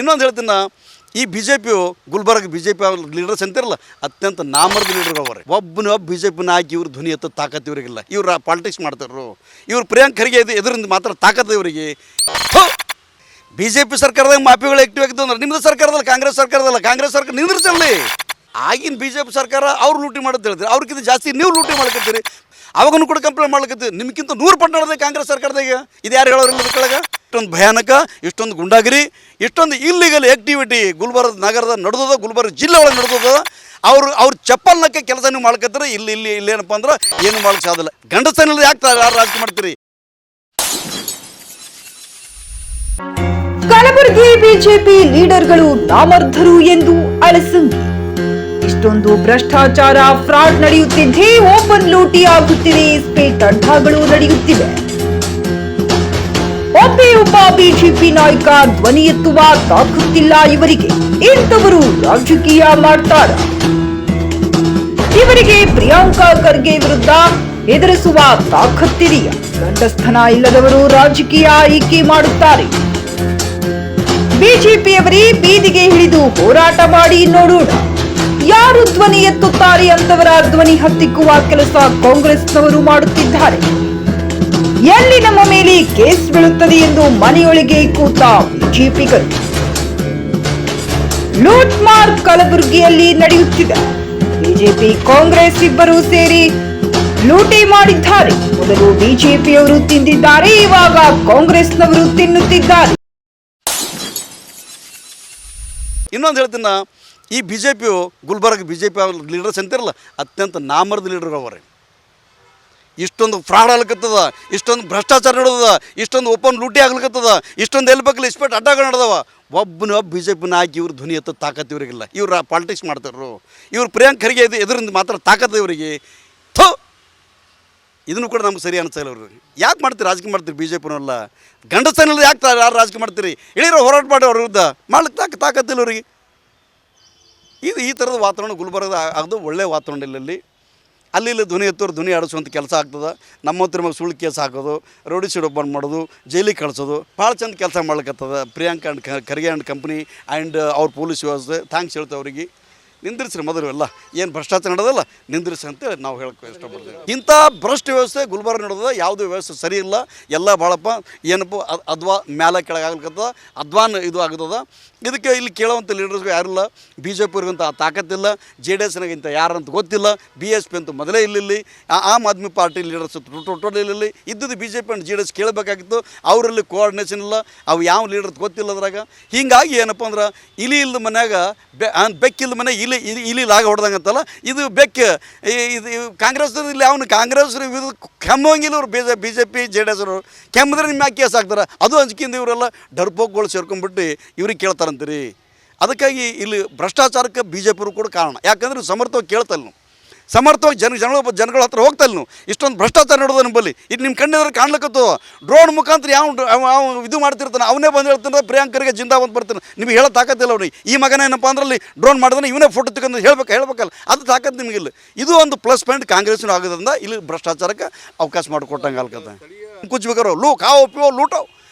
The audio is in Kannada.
ಇನ್ನೊಂದು ಹೇಳ್ತೀನಿ ಈ B J P Gulbarga B J P leaders ಅಂತಿರಲ್ಲ, ಅತ್ಯಂತ ನಾಮರ್ದ ಲೀಡರ್ ಅವರೇ. ಒಬ್ಬನ ಒಬ್ಬ ಬಿ ಜೆ ಪಿನ ಹಾಕಿ ಇವ್ರ ಧ್ವನಿ ಎತ್ತ ತಾಕತ್ ಇವರಿಗಿಲ್ಲ. ಇವ್ರು ಪಾಲಿಟಿಕ್ಸ್ ಮಾಡ್ತಾರ್ರು. ಇವ್ರು ಪ್ರಿಯಾಂಕ್ ಖರ್ಗೆ ಇದು ಎದುರಿಂದ ಮಾತ್ರ ತಾಕತ್ ಇವರಿಗೆ. ಬಿ ಜೆ ಪಿ ಸರ್ಕಾರದಾಗ ಮಾಫಿಗಳು ಆಕ್ಟಿವ್ ಆಗಿದ್ದು ಅಂದ್ರೆ ನಿಮ್ಮದು ಸರ್ಕಾರದಲ್ಲ, ಕಾಂಗ್ರೆಸ್ ಸರ್ಕಾರದಲ್ಲ, ಕಾಂಗ್ರೆಸ್ ಸರ್ಕಾರ ನಿಂದ್ರಿಸಲ್ಲಿ. ಆಗಿನ ಬಿ ಜೆ ಪಿ ಸರ್ಕಾರ ಅವ್ರು ಲೂಟಿ ಮಾಡೋದು ಹೇಳಿದ್ರೆ. ಅವ್ರಿಗಿಂತ ಜಾಸ್ತಿ ನೀವು ಲೂಟಿ ಮಾಡ್ಕೊತೀರಿ ಅವಾಗನು ಕೂಡ ಕಂಪ್ಲೇಂಟ್ ಮಾಡ್ಲಿಕ್ಕೆ ನಿಮ್ಗಿಂತ ನೂರು ಪಟ್ಟು ಕಾಂಗ್ರೆಸ್ ಸರ್ಕಾರದಾಗ. ಇದು ಯಾರು ಹೇಳೋರಿಲ್ಲ ಕೆಳಗೆ ಇಷ್ಟೊಂದು ಭಯಾನಕ, ಇಷ್ಟೊಂದು ಗುಂಡಾಗಿರಿ, ಇಷ್ಟೊಂದು ಇಲ್ಲಿಗಲ್ ಆಕ್ಟಿವಿಟಿ ಗುಲ್ಬರ್ಗ ನಗರದ ನಡೆದದ, ಗುಲ್ಬರ್ಗ ಜಿಲ್ಲೆ ಒಳಗೆ ನಡೆದದ. ಅವ್ರು, ಅವ್ರ ಚಪ್ಪಲ್ನಕ್ಕೆ ಕೆಲಸ ನೀವು ಮಾಡ್ಕತ್ತಾರೆ ಇಲ್ಲಿ ಇಲ್ಲಿ ಇಲ್ಲಿ ಏನಪ್ಪ ಅಂದ್ರೆ ಏನು ಮಾಡಕ್ಕೆ ಸಾಧ್ಯ ಗಂಡಸನಿಲ್ಲ, ಯಾಕೆ ರಾಜಕೀಯ ಮಾಡ್ತೀರಿ? ಕಲಬುರಗಿ ಬಿಜೆಪಿ ಲೀಡರ್ಗಳು ನಾಮರ್ಧರು ಎಂದು ಅಳಸಂಗಿ ಇಷ್ಟೊಂದು ಭ್ರಷ್ಟಾಚಾರ, ಫ್ರಾಡ್ ನಡೆಯುತ್ತಿದ್ದೇ ಓಪನ್ ಲೂಟಿ ಆಗುತ್ತಿದೆ. ಸ್ಪೇಟ್ ಅಡ್ಡಾಗಳು ನಡೆಯುತ್ತಿವೆ. ಒಬ್ಬೇ ಒಬ್ಬ ಬಿಜೆಪಿ ನಾಯಕ ಧ್ವನಿ ಎತ್ತುವ ತಾಕತ್ತಿಲ್ಲ ಇವರಿಗೆ. ಇಂಥವರು ರಾಜಕೀಯ ಮಾಡ್ತಾರ. ಇವರಿಗೆ ಪ್ರಿಯಾಂಕಾ ಖರ್ಗೆ ವಿರುದ್ಧ ಎದುರಿಸುವ ತಾಕತ್ತಿದೆಯಾ? ಗಂಡಸ್ಥನ ಇಲ್ಲದವರು ರಾಜಕೀಯ ಆಯ್ಕೆ ಮಾಡುತ್ತಾರೆ. ಬಿಜೆಪಿಯವರೇ ಬೀದಿಗೆ ಹಿಡಿದು ಹೋರಾಟ ಮಾಡಿ ನೋಡೋಣ. ಯಾರು ಧ್ವನಿ ಎತ್ತುತ್ತಾರೆ ಅಂತವರ ಧ್ವನಿ ಹತ್ತಿಕ್ಕುವ ಕೆಲಸ ಕಾಂಗ್ರೆಸ್ನವರು ಮಾಡುತ್ತಿದ್ದಾರೆ. ಎಲ್ಲಿ ನಮ್ಮ ಮೇಲೆ ಕೇಸ್ ಬೀಳುತ್ತದೆ ಎಂದು ಮನೆಯೊಳಗೆ ಕೂತ ಬಿಜೆಪಿಗರು ಲೂಟ್ ಮಾರ್ ಕಲಬುರಗಿಯಲ್ಲಿ ನಡೆಯುತ್ತಿದೆ. ಬಿಜೆಪಿ, ಕಾಂಗ್ರೆಸ್ ಇಬ್ಬರು ಸೇರಿ ಲೂಟಿ ಮಾಡಿದ್ದಾರೆ. ಮೊದಲು ಬಿಜೆಪಿಯವರು ತಿಂದಿದ್ದಾರೆ, ಇವಾಗ ಕಾಂಗ್ರೆಸ್ನವರು ತಿನ್ನುತ್ತಿದ್ದಾರೆ. ಇನ್ನೊಂದು ಹೇಳ್ತೀನಿ ಈ B Gulbarga B J leaders ಅಂತಿರಲ್ಲ ಅತ್ಯಂತ ನಾಮರದ ಲೀಡರ್ ಅವರೇ. ಇಷ್ಟೊಂದು ಫ್ರಾಡ್ ಆಗ್ಲಿಕತ್ತದ, ಇಷ್ಟೊಂದು ಭ್ರಷ್ಟಾಚಾರ ನಡೆದದ, ಇಷ್ಟೊಂದು ಓಪನ್ ಲೂಟಿ ಆಗ್ಲಿಕತ್ತದ, ಇಷ್ಟೊಂದು ಎಲ್ಲಿ ಬೇಕಲ್ಲ ಇಸ್ಪೆಟ್ ಅಡ್ಡಗಳು ನಡೆದವ. ಒಬ್ಬನ ಒಬ್ಬ ಬಿ ಜೆ ಪಿನ ಹಾಕಿ ಇವ್ರ ಧ್ವನಿ ಎತ್ತ ತಾಕತ್ತು ಇವರಿಗಿಲ್ಲ. ಇವ್ರು ಪಾಲಿಟಿಕ್ಸ್ ಮಾಡ್ತಾರ್ರು. ಇವ್ರು ಪ್ರಿಯಾಂಕ್ ಖರ್ಗೆ ಇದು ಎದುರಿಂದ ಮಾತ್ರ ತಾಕತ್ತು ಇವರಿಗೆ. ಥೋ! ಇದನ್ನು ಕೂಡ ನಮ್ಗೆ ಸರಿ ಅನಿಸ್ತಾ ಅವ್ರಿಗೆ ಯಾಕೆ ಮಾಡ್ತೀರಿ ರಾಜಕೀಯ ಮಾಡ್ತೀರಿ ಬಿ ಜೆ ಪಿನಲ್ಲ ಗಂಡಸನಿಲ್ಲ ಯಾಕೆ ಯಾರು ರಾಜಕೀಯ ಮಾಡ್ತೀರಿ? ಇಳಿರೋ ಹೋರಾಟ ಮಾಡಿ ಅವ್ರ ವಿರುದ್ಧ ಮಾಡ್ಲಿಕ್ಕೆ ತಾಕ ತಾಕತ್ತಿಲ್ಲ ಅವರಿಗೆ. ಇದು ಈ ಥರದ ವಾತಾವರಣ ಗುಲ್ಬರ್ಗದ ಅದು ಒಳ್ಳೆಯ ವಾತಾವರಣ ಇಲ್ಲ ಅಲ್ಲಿ ಇಲ್ಲಿ ಧ್ವನಿ ಎತ್ತೋರು ಧ್ವನಿ ಆಡಿಸುವಂಥ ಕೆಲಸ ಆಗ್ತದೆ. ನಮ್ಮ ಹತ್ರ ಮೇಲೆ ಸುಳ್ಳು ಕೇಸ್ ಹಾಕೋದು, ರೋಡಿ ಸೀಡ್ ಓಪನ್ ಮಾಡೋದು, ಜೈಲಿಗೆ ಕಳಿಸೋದು, ಭಾಳ ಚಂದ ಕೆಲಸ ಮಾಡ್ಲಿಕ್ಕತ್ತದ Priyanka and Kharge and company and ಅವ್ರ ಪೊಲೀಸ್ ವ್ಯವಸ್ಥೆ. ಥ್ಯಾಂಕ್ಸ್ ಹೇಳ್ತೇವೆ ಅವರಿಗೆ. ನಿಂದ್ರಿಸ್ರಿ ಮೊದಲು ಎಲ್ಲ. ಏನು ಭ್ರಷ್ಟಾಚಾರ ನಡೆದಲ್ಲ ನಿಂದ್ರಿಸಿ ಅಂತೇಳಿ ನಾವು ಹೇಳಕ್ಕೆ ಇಷ್ಟಪಡ್ತೀವಿ. ಇಂಥ ಭ್ರಷ್ಟ ವ್ಯವಸ್ಥೆ ಗುಲ್ಬರ್ಗ ನಡೆದ ಯಾವುದೇ ವ್ಯವಸ್ಥೆ ಸರಿ ಇಲ್ಲ. ಎಲ್ಲ ಭಾಳಪ್ಪ ಏನಪ್ಪ ಅದ್ವಾ ಮ್ಯಾಲ ಕೆಳಗಾಗ್ಲಿಕ್ಕತ್ತದ ಅದ್ವಾನ್ ಇದು ಆಗ್ತದ. ಇದಕ್ಕೆ ಇಲ್ಲಿ ಕೇಳುವಂಥ ಲೀಡರ್ಸ್ಗೂ ಯಾರಿಲ್ಲ ಬಿ ಜೆ ಪಿಯವ್ರಿಗಂತ ತಾಕತ್ತಿಲ್ಲ ಜೆ ಡಿ ಎಸ್ನಾಗಿಂತ ಯಾರಂತ ಗೊತ್ತಿಲ್ಲ. ಬಿ ಎಸ್ ಪಿ ಅಂತೂ ಮೊದಲೇ ಇಲ್ಲಿ Aam Aadmi party leaders total ಇಲ್ಲಿ ಇದ್ದದ್ದು B J P and J D S ಕೇಳಬೇಕಾಗಿತ್ತು. ಅವರಲ್ಲಿ ಕೋಆರ್ಡಿನೇಷನ್ ಇಲ್ಲ. ಅವು ಯಾವ ಲೀಡರ್ ಗೊತ್ತಿಲ್ಲ ಅದ್ರಾಗ ಹೀಗಾಗಿ ಏನಪ್ಪ ಅಂದ್ರೆ, ಇಲಿ ಇಲ್ಲದ ಮನ್ಯಾಗ ಬೆ ಬೆಕ್ಕಿಲ್ಲದ ಮನೆ ಇಲಿ ಇಲಿ ಇಲ್ಲಿ ಲಾಗ ಹೊಡೆದಂಗತ್ತಲ್ಲ? ಇದು ಬೆಕ್ಕ ಇದು ಕಾಂಗ್ರೆಸ್ ಇಲ್ಲಿ ಅವನು ಕಾಂಗ್ರೆಸ್ ಇದು ಕೆಮ್ಮಂಗಿಲ್ಲ ಇವ್ರು B J B J P J D S ಅವರು. ಕೆಮ್ಮಿದ್ರೆ ನಿಮ್ಮ ಕೇಸ್ ಹಾಕ್ತಾರೆ ಅದು ಅಂಜಿಕಿಂದ ಇವರೆಲ್ಲ ಡರ್ಪೋಕ್ಗಳು ಸೇರ್ಕೊಂಡ್ಬಿಟ್ಟು ಇವ್ರಿಗೆ ಕೇಳ್ತಾರಂತೀರಿ. ಅದಕ್ಕಾಗಿ ಇಲ್ಲಿ ಭ್ರಷ್ಟಾಚಾರಕ್ಕೆ ಬಿ ಜೆ ಪಿರು ಕೂಡ ಕಾರಣ. ಯಾಕಂದ್ರೆ ಸಮರ್ಥವಾಗಿ ಕೇಳ್ತಲ್ಲ ನಾವು ಸಮರ್ಥವಾಗಿ ಜನ ಜನಗಳ ಜನಗಳ ಹತ್ರ ಹೋಗ್ತಲ್ಲ ನೀವು. ಇಷ್ಟೊಂದು ಭ್ರಷ್ಟಾಚಾರ ನಡೆದ ನಿಮ್ಮಲ್ಲಿ ಇದು ನಿಮ್ಮ ಕಣ್ಣಿದ್ರೆ ಕಾಣ್ಲಿಕ್ಕತ್ತು. ಡ್ರೋನ್ ಮುಖಾಂತರ ಯಾವ ಇದು ಮಾಡ್ತಿರ್ತಾನೆ, ಅವನೇ ಬಂದು ಹೇಳ್ತಾನೆ, ಪ್ರಿಯಾಂಕರಿಗೆ ಜಿಂದ ಬಂದು ಬರ್ತಾನೆ. ನಿಮಗೆ ಹೇಳೋ ತಾಕತ್ತಿಲ್ಲ ಅವ್ನಿಗೆ. ಈ ಮಗನ ಏನಪ್ಪ ಅಂದ್ರಲ್ಲಿ ಡ್ರೋನ್ ಮಾಡಿದ್ರೆ ಇವನೇ ಫೋಟೋ ತಗೊಂಡು ಹೇಳ್ಬೇಕು ಹೇಳ್ಬೇಕಲ್ಲ. ಅದು ತಾಕತ್ತು ನಿಮಗಿಲ್ಲ ಇದು ಒಂದು ಪ್ಲಸ್ ಪಾಯಿಂಟ್ ಕಾಂಗ್ರೆಸ್ನ ಆಗೋದ್ರಿಂದ ಇಲ್ಲಿ ಭ್ರಷ್ಟಾಚಾರಕ್ಕೆ ಅವಕಾಶ ಮಾಡಿಕೊಟ್ಟಂಗೆ ಅಲ್ಕತ್ತ ಕುಚ್ಬೇಕಾರು ಲೂ ಕಾವು ಪಿಯೋ ಲೂಟೋ.